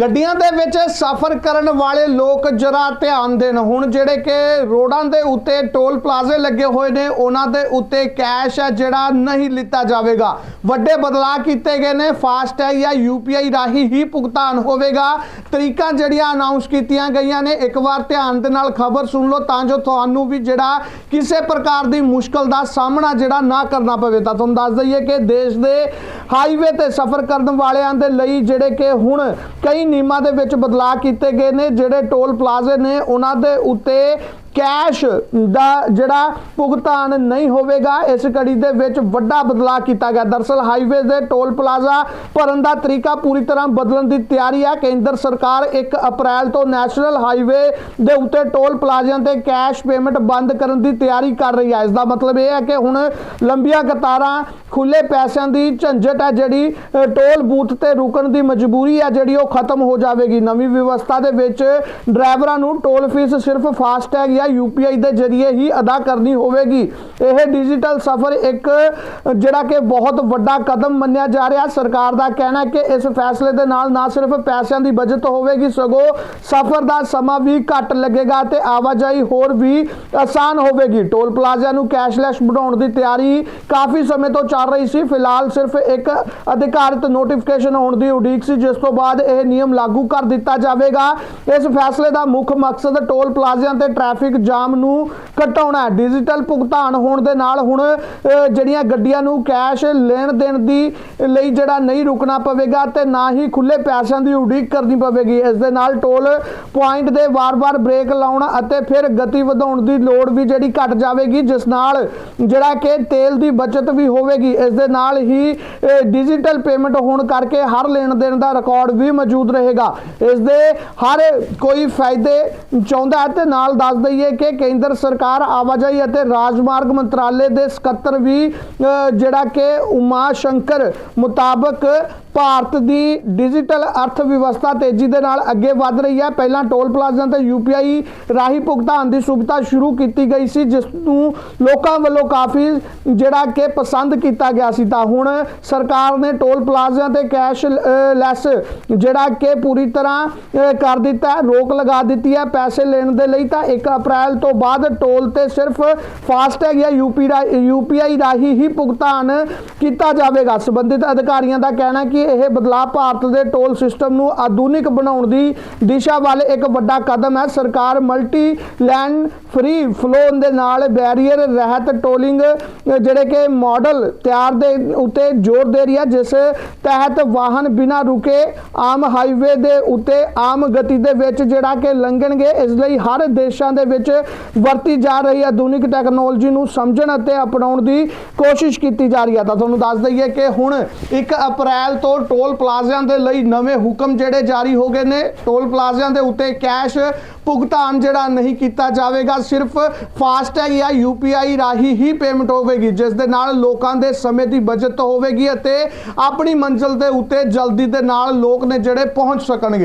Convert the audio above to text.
ਗੱਡੀਆਂ ਦੇ ਵਿੱਚ ਸਫ਼ਰ ਕਰਨ ਵਾਲੇ ਲੋਕ ਜਰਾ ਧਿਆਨ ਦੇਣ। ਹੁਣ ਜਿਹੜੇ ਕਿ ਰੋਡਾਂ ਦੇ ਉੱਤੇ ਟੋਲ ਪਲਾਜ਼ੇ ਲੱਗੇ ਹੋਏ ਨੇ, ਉਹਨਾਂ ਦੇ ਉੱਤੇ ਕੈਸ਼ ਹੈ ਜਿਹੜਾ ਨਹੀਂ ਲਿੱਤਾ ਜਾਵੇਗਾ। ਵੱਡੇ ਬਦਲਾਅ ਕੀਤੇ ਗਏ ਨੇ ਫਾਸਟੈਗ ਜਾਂ ਯੂਪੀਆਈ ਰਾਹੀਂ ਹੀ ਭੁਗਤਾਨ ਹੋਵੇਗਾ। ਤਰੀਕਾਂ ਜਿਹੜੀਆਂ ਅਨਾਉਂਸ ਕੀਤੀਆਂ ਗਈਆਂ ਨੇ, ਇੱਕ ਵਾਰ ਧਿਆਨ ਦੇ ਨਾਲ ਖਬਰ ਸੁਣ ਲਓ, ਤਾਂ ਜੋ ਤੁਹਾਨੂੰ ਵੀ ਜਿਹੜਾ ਕਿਸੇ ਪ੍ਰਕਾਰ ਦੀ ਮੁਸ਼ਕਲ ਦਾ ਸਾਹਮਣਾ ਜਿਹੜਾ ਨਾ ਕਰਨਾ ਪਵੇ। ਤਾਂ ਤੁਹਾਨੂੰ ਦੱਸ ਦਈਏ ਕਿ ਦੇਸ਼ ਦੇ ਹਾਈਵੇ ਤੇ ਸਫ਼ਰ ਕਰਨ ਵਾਲਿਆਂ ਦੇ ਲਈ ਜਿਹੜੇ ਕਿ ਹੁਣ ਕਈ ਨਿਯਮਾਂ ਦੇ ਵਿੱਚ ਬਦਲਾਅ ਕੀਤੇ ਗਏ ਨੇ ਜਿਹੜੇ ਟੋਲ ਪਲਾਜ਼ੇ ਨੇ ਉਹਨਾਂ ਦੇ ਉੱਤੇ ਕੈਸ਼ ਦਾ ਜਿਹੜਾ ਭੁਗਤਾਨ ਨਹੀਂ ਹੋਵੇਗਾ, ਇਸ ਕੜੀ ਦੇ ਵਿੱਚ ਵੱਡਾ ਬਦਲਾਅ ਕੀਤਾ ਗਿਆ। ਦਰਸਲ ਹਾਈਵੇ ਦੇ ਟੋਲ ਪਲਾਜ਼ਾ ਭਰਨ ਦਾ ਤਰੀਕਾ ਪੂਰੀ ਤਰ੍ਹਾਂ ਬਦਲਣ ਦੀ ਤਿਆਰੀ ਹੈ। ਕੇਂਦਰ ਸਰਕਾਰ 1 ਅਪ੍ਰੈਲ ਤੋਂ ਨੈਸ਼ਨਲ ਹਾਈਵੇ ਦੇ ਉੱਤੇ ਟੋਲ ਪਲਾਜ਼ਿਆਂ ਤੇ ਕੈਸ਼ ਪੇਮੈਂਟ ਬੰਦ ਕਰਨ ਦੀ ਤਿਆਰੀ ਕਰ ਰਹੀ ਹੈ। ਇਸ ਦਾ ਮਤਲਬ ਇਹ ਹੈ ਕਿ ਹੁਣ ਲੰਬੀਆਂ ਕਤਾਰਾਂ ਖੁੱਲੇ ਪੈਸਿਆਂ ਦੀ ਝੰਜਟ ਹੈ ਜਿਹੜੀ ਟੋਲ ਬੂਥ ਤੇ ਰੁਕਣ ਦੀ ਮਜਬੂਰੀ ਹੈ ਜਿਹੜੀ ਉਹ ਖਤਮ ਹੋ ਜਾਵੇਗੀ। ਨਵੀਂ ਵਿਵਸਥਾ ਦੇ ਵਿੱਚ ਡਰਾਈਵਰਾਂ ਨੂੰ ਟੋਲ ਫੀਸ ਸਿਰਫ ਫਾਸਟੈਗ ਜਾਂ ਯੂਪੀਆਈ ਦੇ ਜ਼ਰੀਏ ਹੀ ਅਦਾ ਕਰਨੀ ਹੋਵੇਗੀ। ਇਹ ਡਿਜੀਟਲ ਸਫ਼ਰ ਇੱਕ, ਜਿਹੜਾ ਕਿ ਬਹੁਤ ਵੱਡਾ ਕਦਮ ਮੰਨਿਆ ਜਾ ਰਿਹਾ। ਸਰਕਾਰ ਦਾ ਕਹਿਣਾ ਹੈ ਕਿ ਇਸ ਫੈਸਲੇ ਦੇ ਨਾਲ ਨਾ ਸਿਰਫ ਪੈਸਿਆਂ ਦੀ ਬਚਤ ਹੋਵੇਗੀ, ਸਗੋਂ ਸਫ਼ਰ ਦਾ ਸਮਾਂ ਵੀ ਘੱਟ ਲੱਗੇਗਾ ਤੇ ਆਵਾਜਾਈ ਹੋਰ ਵੀ ਆਸਾਨ ਹੋਵੇਗੀ। ਟੋਲ ਪਲਾਜ਼ਾ ਨੂੰ ਕੈਸ਼ਲੈਸ ਬਣਾਉਣ ਦੀ ਤਿਆਰੀ ਕਾਫੀ ਸਮੇਂ ਤੋਂ ਚੱਲ ਰਹੀ ਸੀ। ਫਿਲਹਾਲ ਸਿਰਫ ਇੱਕ ਅਧਿਕਾਰਤ ਨੋਟੀਫਿਕੇਸ਼ਨ ਹੋਣ ਦੀ ਉਡੀਕ ਸੀ, ਜਿਸ ਤੋਂ ਬਾਅਦ ਇਹ ਨਿਯਮ ਲਾਗੂ ਕਰ ਦਿੱਤਾ ਜਾਵੇਗਾ। ਇਸ ਫੈਸਲੇ ਦਾ ਮੁੱਖ ਮਕਸਦ ਟੋਲ ਪਲਾਜ਼ਿਆਂ ਤੇ ਟ੍ਰੈਫਿਕ ਜਾਮ ਨੂੰ ਘਟਾਉਣਾ ਡਿਜੀਟਲ ਭੁਗਤਾਨ ਹੋਣ ਦੇ ਨਾਲ ਹੁਣ ਜਿਹੜੀਆਂ ਗੱਡੀਆਂ ਨੂੰ ਕੈਸ਼ ਲੈਣ ਦੇਣ ਦੀ ਲਈ ਜਿਹੜਾ ਨਹੀਂ ਰੁਕਣਾ ਪਵੇਗਾ ਤੇ ਨਾ ਹੀ ਖੁੱਲੇ ਪੈਸਿਆਂ ਦੀ ਉਡੀਕ ਕਰਨੀ ਪਵੇਗੀ। ਇਸ ਦੇ ਨਾਲ ਟੋਲ ਪੁਆਇੰਟ ਦੇ ਵਾਰ-ਵਾਰ ਬ੍ਰੇਕ ਲਾਉਣ ਅਤੇ ਫਿਰ ਗਤੀ ਵਧਾਉਣ ਦੀ ਲੋੜ ਵੀ ਜਿਹੜੀ ਘਟ ਜਾਵੇਗੀ, ਜਿਸ ਨਾਲ ਜਿਹੜਾ ਕਿ ਤੇਲ ਦੀ ਬਚਤ ਵੀ ਹੋਵੇਗੀ। ਇਸ ਦੇ ਨਾਲ ਹੀ ਡਿਜੀਟਲ ਪੇਮੈਂਟ ਹੋਣ ਕਰਕੇ ਹਰ ਲੈਣ ਦੇਣ ਦਾ ਰਿਕਾਰਡ ਵੀ ਮੌਜੂਦ ਰਹੇਗਾ। ਇਸ ਦੇ ਹਰ ਕੋਈ ਫਾਇਦੇ ਚਾਹੁੰਦਾ ਹੈ ਤੇ ਨਾਲ ਦੱਸ ਦਈਏ ਕਿ ਕੇਂਦਰ ਸਰਕਾਰ ਆਵਾਜਾਈ ਅਤੇ ਰਾਜਮਾਰਗ ਮੰਤਰਾਲੇ ਦੇ ਸਕੱਤਰ ਵੀ ਜਿਹੜਾ ਕਿ ਉਮਾ ਸ਼ੰਕਰ ਮੁਤਾਬਕ ਭਾਰਤ ਦੀ ਡਿਜੀਟਲ ਅਰਥ ਵਿਵਸਥਾ ਤੇਜ਼ੀ ਦੇ ਨਾਲ ਅੱਗੇ ਵਧ ਰਹੀ ਹੈ। ਪਹਿਲਾਂ ਟੋਲ ਪਲਾਜ਼ਾ ਤੇ ਯੂਪੀਆਈ ਰਾਹੀਂ ਭੁਗਤਾਨ ਦੀ ਸੁਵਿਧਾ ਸ਼ੁਰੂ ਕੀਤੀ ਗਈ ਸੀ, ਜਿਸ ਨੂੰ ਲੋਕਾਂ ਵੱਲੋਂ ਕਾਫੀ ਜਿਹੜਾ ਕਿ ਪਸੰਦ ਕੀਤਾ ਗਿਆ ਸੀ। ਤਾਂ ਹੁਣ ਸਰਕਾਰ ਨੇ ਟੋਲ ਪਲਾਜ਼ਾ ਤੇ ਕੈਸ਼ ਲੈਸ ਜਿਹੜਾ ਕਿ ਪੂਰੀ ਤਰ੍ਹਾਂ ਕਰ ਦਿੱਤਾ ਰੋਕ ਲਗਾ ਦਿੱਤੀ ਹੈ। ਪੈਸੇ ਲੈਣ ਦੇ ਲਈ ਤਾਂ 1 ਅਪ੍ਰੈਲ ਤੋਂ ਬਾਅਦ ਟੋਲ ਤੇ ਸਿਰਫ ਫਾਸਟੈਗ ਜਾਂ ਯੂਪੀ ਯੂਪੀਆਈ ਰਾਹੀਂ ਹੀ ਭੁਗਤਾਨ ਕੀਤਾ ਜਾਵੇਗਾ। ਸੰਬੰਧਿਤ ਅਧਿਕਾਰੀਆਂ ਦਾ ਕਹਿਣਾ ਕਿ ਇਹ ਬਦਲਾਅ ਭਾਰਤ ਦੇ ਟੋਲ ਸਿਸਟਮ ਨੂੰ ਆਧੁਨਿਕ ਬਣਾਉਣ ਦੀ ਦਿਸ਼ਾ ਵੱਲ ਇੱਕ ਵੱਡਾ ਕਦਮ ਹੈ। ਸਰਕਾਰ ਮਲਟੀ ਲੈਂਡ ਫ੍ਰੀ ਫਲੋ ਦੇ ਨਾਲ ਬੈਰੀਅਰ ਰਹਿਤ ਟੋਲਿੰਗ ਜਿਹੜੇ ਕਿ ਮਾਡਲ ਤਿਆਰ ਦੇ ਉੱਤੇ ਜ਼ੋਰ ਦੇ ਰਹੀ ਹੈ, ਜਿਸ ਤਹਿਤ ਵਾਹਨ ਬਿਨਾਂ ਰੁਕੇ ਆਮ ਹਾਈਵੇ ਦੇ ਉੱਤੇ ਆਮ ਗਤੀ ਦੇ ਵਿੱਚ ਜਿਹੜਾ ਕਿ ਲੰਘਣਗੇ, ਇਸ ਲਈ ਹਰ ਦੇਸ਼ਾਂ ਦੇ ਵਿੱਚ ਵਰਤੀ ਜਾ ਰਹੀ ਹੈ ਆਧੁਨਿਕ ਟੈਕਨੋਲੋਜੀ ਨੂੰ ਸਮਝਣ ਅਤੇ ਅਪਣਾਉਣ ਦੀ ਕੋਸ਼ਿਸ਼ ਕੀਤੀ ਜਾ ਰਹੀ ਹੈ। ਤਾਂ ਤੁਹਾਨੂੰ ਦੱਸ ਦਈਏ ਕਿ ਹੁਣ 1 ਅਪ੍ਰੈਲ ਤੋਂ ਟੋਲ ਪਲਾਜ਼ਿਆਂ ਦੇ ਲਈ ਨਵੇਂ ਹੁਕਮ ਜਿਹੜੇ ਜਾਰੀ ਹੋ ਗਏ ਨੇ, ਟੋਲ ਪਲਾਜ਼ਿਆਂ ਦੇ ਉੱਤੇ ਕੈਸ਼ ਭੁਗਤਾਨ ਜਿਹੜਾ ਨਹੀਂ ਕੀਤਾ ਜਾਵੇਗਾ, ਸਿਰਫ ਫਾਸਟੈਗ ਜਾਂ ਯੂਪੀਆਈ ਰਾਹੀਂ ਹੀ ਪੇਮੈਂਟ ਹੋਵੇਗੀ, ਜਿਸ ਦੇ ਨਾਲ ਲੋਕਾਂ ਦੇ ਸਮੇਂ ਦੀ ਬਚਤ ਹੋਵੇਗੀ ਅਤੇ ਆਪਣੀ ਮੰਜ਼ਿਲ ਦੇ ਉੱਤੇ ਜਲਦੀ ਦੇ ਨਾਲ ਲੋਕ ਨੇ ਜਿਹੜੇ ਪਹੁੰਚ ਸਕਣਗੇ।